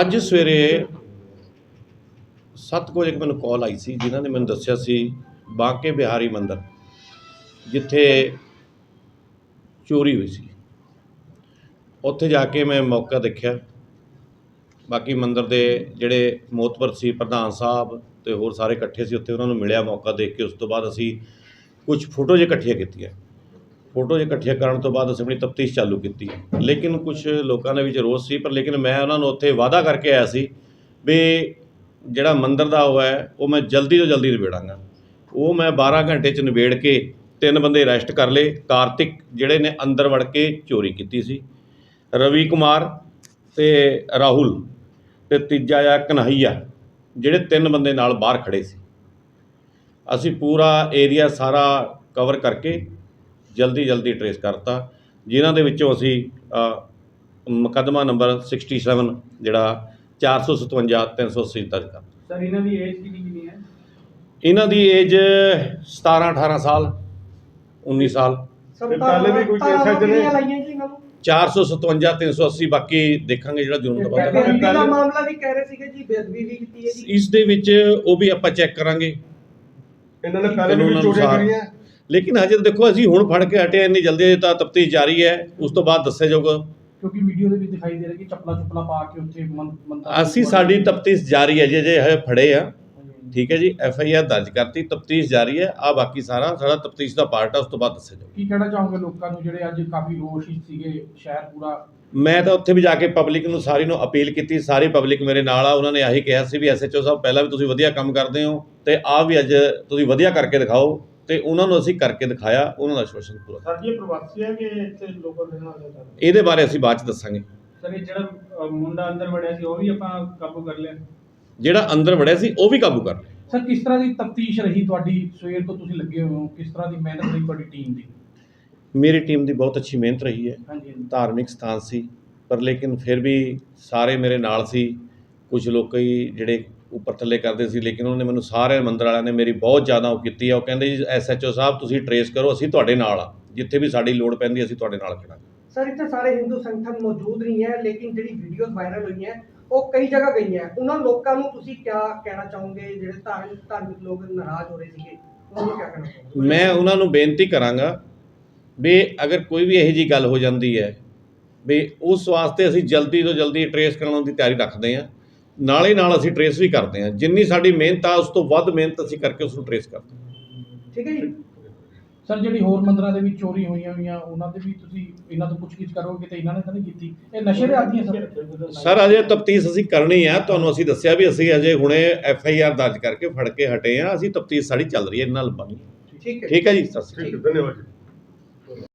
ਅੱਜ ਸਵੇਰੇ 7 ਵਜੇ ਮੈਨੂੰ ਕਾਲ ਆਈ ਸੀ, ਜਿਨ੍ਹਾਂ ਨੇ ਮੈਨੂੰ ਦੱਸਿਆ ਸੀ ਬਾਂਕੇ ਬਿਹਾਰੀ ਮੰਦਿਰ, ਜਿੱਥੇ ਚੋਰੀ ਹੋਈ ਸੀ। ਉੱਥੇ ਜਾ ਕੇ ਮੈਂ ਮੌਕਾ ਦੇਖਿਆ। ਬਾਕੀ ਮੰਦਿਰ ਦੇ ਜਿਹੜੇ ਮੋਤਬਰ ਸੀ, ਪ੍ਰਧਾਨ ਸਾਹਿਬ ਤੇ ਹੋਰ ਸਾਰੇ ਇਕੱਠੇ ਸੀ, ਉੱਥੇ ਉਹਨਾਂ ਨੂੰ ਮਿਲਿਆ ਮੌਕਾ ਦੇਖ ਕੇ। ਉਸ ਤੋਂ ਬਾਅਦ ਅਸੀਂ ਕੁਝ ਫੋਟੋ ਜੇ ਇਕੱਠੀਆਂ ਕੀਤੀਆਂ। ਫੋਟੋ ਜੇ ਇਕੱਠੀਆਂ ਕਰਨ ਤੋਂ ਬਾਅਦ ਅਸੀਂ ਆਪਣੀ ਤਫਤੀਸ਼ ਚਾਲੂ ਕੀਤੀ। ਲੇਕਿਨ ਕੁਝ ਲੋਕਾਂ ਦੇ ਵਿੱਚ ਰੋਸ ਸੀ, ਪਰ ਲੇਕਿਨ ਮੈਂ ਉਹਨਾਂ ਨੂੰ ਉੱਥੇ ਵਾਅਦਾ ਕਰਕੇ ਆਇਆ ਸੀ ਵੀ ਜਿਹੜਾ ਮੰਦਰ ਦਾ ਉਹ ਹੈ, ਉਹ ਮੈਂ ਜਲਦੀ ਤੋਂ ਜਲਦੀ ਨਿਬੇੜਾਂਗਾ। ਉਹ ਮੈਂ 12 ਘੰਟੇ ਚ ਨਿਬੇੜ ਕੇ ਤਿੰਨ ਬੰਦੇ ਅਰੈਸਟ ਕਰ ਲਏ। ਕਾਰਤਿਕ ਜਿਹੜੇ ਨੇ ਅੰਦਰ ਵੜ ਕੇ ਚੋਰੀ ਕੀਤੀ ਸੀ। ਰਵੀ ਕੁਮਾਰ ਤੇ ਰਾਹੁਲ ਤੇ ਤੀਜਾ ਆ ਕਨਹਈਆ, ਜਿਹੜੇ ਤਿੰਨ ਬੰਦੇ ਨਾਲ ਬਾਹਰ ਖੜੇ ਸੀ। ਅਸੀਂ ਪੂਰਾ ਏਰੀਆ ਸਾਰਾ ਕਵਰ ਕਰਕੇ ਜਲਦੀ ਜਲਦੀ ਟਰੇਸ ਕਰਤਾ। ਜਿਨ੍ਹਾਂ ਦੇ ਵਿੱਚੋਂ ਅਸੀਂ ਮੁਕੱਦਮਾ ਨੰਬਰ 67 ਜਿਹੜਾ 457 380 ਦਰਜ ਕਰ ਸਰ ਇਹਨਾਂ ਦੀ ਏਜ ਕਿੰਨੀ ਕਿੰਨੀ ਹੈ? ਇਹਨਾਂ ਦੀ ਏਜ 17 18 ਸਾਲ 19 ਸਾਲ। ਪਹਿਲੇ ਵੀ ਕੋਈ ਕੇਸ ਹੈ ਜਿਹਨੇ- ਲਾਈਆਂ ਜੀ ਇਹਨਾਂ ਨੂੰ? 457 380 ਬਾਕੀ ਦੇਖਾਂਗੇ ਜਿਹੜਾ ਜੁਰਮ ਦਾ ਬੰਦਾ ਮਾਮਲਾ ਵੀ ਕਹਿ ਰਹੇ ਸੀਗੇ ਜੀ ਬੇਅਦਬੀ ਵੀ ਕੀਤੀ ਹੈ ਜੀ। ਇਸ ਦੇ ਵਿੱਚ ਉਹ ਵੀ ਆਪਾਂ ਚੈੱਕ ਕਰਾਂਗੇ। ਇਹਨਾਂ ਨੇ ਪਹਿਲੇ ਵੀ ਚੋਰੀਆਂ। ਕਰੀਆਂ। ਲੇਕਿਨ ਹਜੇ ਦੇਖੋ ਅਸੀਂ ਹੁਣ ਫੜ ਕੇ ਹਟੇ ਇੰਨੀ ਜਲਦੀ ਤਾਂ ਤਫਤੀਸ਼ ਜਾਰੀ ਹੈ। ਉਸ ਤੋਂ ਬਾਅਦ ਦੱਸਿਆ ਜਾਊਗਾ। ਕਿਉਂਕਿ ਵੀਡੀਓ ਦੇ ਵਿੱਚ ਦਿਖਾਈ ਦੇ ਰਿਹਾ ਕਿ ਚੱਪਲਾ ਚੁੱਪਲਾ ਪਾ ਕੇ ਉੱਥੇ ਮੰ- ਮੰਦਰ ਅਸੀਂ ਸਾਡੀ ਤਫਤੀਸ਼ ਜਾਰੀ ਹੈ ਜੀ ਜੇ ਫੜੇ ਆ। ਠੀਕ ਹੈ ਜੀ ਐਫ ਆਈ ਆਰ ਦਰਜ ਕਰਤੀ ਤਫਤੀਸ਼ ਜਾਰੀ ਹੈ। ਆ ਬਾਕੀ ਸਾਰਾ ਸਾਡਾ ਤਫਤੀਸ਼ ਦਾ ਪਾਰਟ ਹੈ ਉਸ ਤੋਂ ਬਾਅਦ ਦੱਸਿਆ ਜਾਊਗਾ। ਕੀ ਕਹਿਣਾ ਚਾਹੋਗੇ ਲੋਕਾਂ ਨੂੰ ਜਿਹੜੇ ਅੱਜ ਕਾਫੀ ਰੋਸ਼ ਵਿੱਚ ਸੀਗੇ ਸ਼ਹਿਰ ਪੂਰਾ? ਮੈਂ ਤਾਂ ਉੱਥੇ ਵੀ ਜਾ ਕੇ ਪਬਲਿਕ ਨੂੰ ਸਾਰੀ ਨੂੰ ਅਪੀਲ ਕੀਤੀ ਸਾਰੀ ਪਬਲਿਕ ਮੇਰੇ ਨਾਲ ਆ ਉਹਨਾਂ ਨੇ ਆਹੀ ਕਿਹਾ ਸੀ ਵੀ ਐਸਐਚਓ ਸਾਹਿਬ ਪਹਿਲਾਂ ਵੀ ਤੁਸੀਂ ਵਧੀਆ ਕੰਮ ਕਰਦੇ ਹੋ ਤੇ ਆ ਵੀ ਅੱਜ ਤੁਸੀਂ ਵਧੀਆ ਕਰਕੇ ਦਿਖਾਓ। ਤੇ ਉਹਨਾਂ ਨੂੰ ਅਸੀਂ ਕਰਕੇ ਦਿਖਾਇਆ ਉਹਨਾਂ ਦਾ ਆਸ਼ਵਾਸਨ ਪੂਰਾ। ਸਰ ਇਹ ਪ੍ਰਵਾਸੀ ਹੈ ਕਿ ਇੱਥੇ ਲੋਕਲ ਰਹਿਣ ਵਾਲੇ ਸਰ ਇਹਦੇ ਬਾਰੇ ਅਸੀਂ ਬਾਅਦ ਚ ਦੱਸਾਂਗੇ। ਸਰ ਇਹ ਜਿਹੜਾ ਮੁੰਡਾ ਅੰਦਰ ਵੜਿਆ ਸੀ ਉਹ ਵੀ ਆਪਾਂ ਕਾਬੂ ਕਰ ਲਿਆ? ਜਿਹੜਾ ਅੰਦਰ ਵੜਿਆ ਸੀ ਉਹ ਵੀ ਕਾਬੂ ਕਰ ਲਿਆ। ਸਰ ਕਿਸ ਤਰ੍ਹਾਂ ਦੀ ਤਫਤੀਸ਼ ਰਹੀ ਤੁਹਾਡੀ? ਸਵੇਰ ਤੋਂ ਤੁਸੀਂ ਲੱਗੇ ਹੋਏ ਹੋ। ਕਿਸ ਤਰ੍ਹਾਂ ਦੀ ਮਿਹਨਤ ਰਹੀ ਤੁਹਾਡੀ ਟੀਮ ਦੀ? ਮੇਰੀ ਟੀਮ ਦੀ ਬਹੁਤ ਅੱਛੀ ਮਿਹਨਤ ਰਹੀ ਹੈ। ਧਾਰਮਿਕ ਸਥਾਨ ਸੀ ਪਰ ਲੇਕਿਨ ਫਿਰ ਵੀ ਸਾਰੇ ਮੇਰੇ ਨਾਲ ਸੀ। ਕੁਝ ਲੋਕ ਹੀ ਜਿਹੜੇ ਉੱਪਰ ਥੱਲੇ ਕਰਦੇ ਸੀ ਲੇਕਿਨ ਉਹਨਾਂ ਨੇ ਮੈਨੂੰ ਸਾਰੇ ਮੰਦਰ ਵਾਲਿਆਂ ਨੇ ਮੇਰੀ ਬਹੁਤ ਜ਼ਿਆਦਾ ਉਹ ਕੀਤੀ ਆ। ਉਹ ਕਹਿੰਦੇ ਜੀ ਐਸਐਚਓ ਸਾਹਿਬ ਤੁਸੀਂ ਟਰੇਸ ਕਰੋ ਅਸੀਂ ਤੁਹਾਡੇ ਨਾਲ ਆ। ਜਿੱਥੇ ਵੀ ਸਾਡੀ ਲੋੜ ਪੈਂਦੀ ਅਸੀਂ ਤੁਹਾਡੇ ਨਾਲ ਖੜਾਂਗੇ। ਸਰ ਇੱਥੇ ਸਾਰੇ ਹਿੰਦੂ ਸੰਗਠਨ ਮੌਜੂਦ ਨਹੀਂ ਹੈ ਲੇਕਿਨ ਜਿਹੜੀ ਵੀਡੀਓਜ਼ ਵਾਇਰਲ ਹੋਈਆਂ ਉਹ ਕਈ ਜਗ੍ਹਾ ਗਈਆਂ। ਉਹਨਾਂ ਲੋਕਾਂ ਨੂੰ ਤੁਸੀਂ ਕੀ ਕਹਿਣਾ ਚਾਹੋਗੇ? ਜਿਹੜੇ ਧਾਰਮਿਕ ਧਾਰਮਿਕ ਲੋਕ ਨਾਰਾਜ਼ ਹੋ ਰਹੇ ਸੀਗੇ ਉਹਨਾਂ ਨੂੰ ਕੀ ਕਹਿਣਾ ਚਾਹੋਗੇ? ਮੈਂ ਉਹਨਾਂ ਨੂੰ ਬੇਨਤੀ ਕਰਾਂਗਾ ਵੀ ਅਗਰ ਕੋਈ ਵੀ ਇਹੋ ਜੀ ਗੱਲ ਹੋ ਜਾਂਦੀ ਹੈ ਵੀ ਉਸ ਵਾਸਤੇ ਅਸੀਂ ਜਲਦੀ ਤੋਂ ਜਲਦੀ ਟਰੇਸ ਕਰਾਉਣ ਦੀ ਤਿਆਰੀ ਰੱਖਦੇ ਹਾਂ। ਨਾਲੇ ਨਾਲ ਅਸੀਂ ਟਰੇਸ ਵੀ ਕਰਦੇ ਹਾਂ। ਜਿੰਨੀ ਸਾਡੀ ਮਿਹਨਤ ਆ ਉਸ ਤੋਂ ਵੱਧ ਮਿਹਨਤ ਅਸੀਂ ਕਰਕੇ ਉਸ ਨੂੰ ਟਰੇਸ ਕਰਦੇ ਹਾਂ। ਠੀਕ ਹੈ ਜੀ? ਸਰ ਜਿਹੜੀ ਹੋਰ ਮੰਦਰਾਂ ਦੇ ਵਿੱਚ ਚੋਰੀ ਹੋਈਆਂ ਹੋਈਆਂ ਉਹਨਾਂ ਦੇ ਵੀ ਤੁਸੀਂ ਇਹਨਾਂ ਤੋਂ ਪੁੱਛਗਿੱਛ ਕਰੋਗੇ ਤੇ ਇਹਨਾਂ ਨੇ ਤਾਂ ਨਹੀਂ ਕੀਤੀ? ਇਹ ਨਸ਼ੇ ਦੇ ਆਦੀ ਹੈ ਸਰ? ਸਰ ਅਜੇ ਤਫਤੀਸ਼ ਅਸੀਂ ਕਰਨੀ ਆ। ਤੁਹਾਨੂੰ ਅਸੀਂ ਦੱਸਿਆ ਵੀ ਅਸੀਂ ਅਜੇ ਹੁਣੇ ਐਫ ਆਈ ਆਰ ਦਰਜ ਕਰਕੇ ਫੜ ਕੇ ਹਟੇ ਆ। ਅਸੀਂ ਤਫਤੀਸ਼ ਸਾਡੀ ਚੱਲ ਰਹੀ ਹੈ ਇਹਨਾਂ ਨਾਲ ਲੱਭਾਂਗੇ ਠੀਕ ਹੈ। ਠੀਕ ਹੈ ਜੀ ਸਤਿ ਸ਼੍ਰੀ ਅਕਾਲ। ਠੀਕ ਹੈ ਧੰਨਵਾਦ ਜੀ।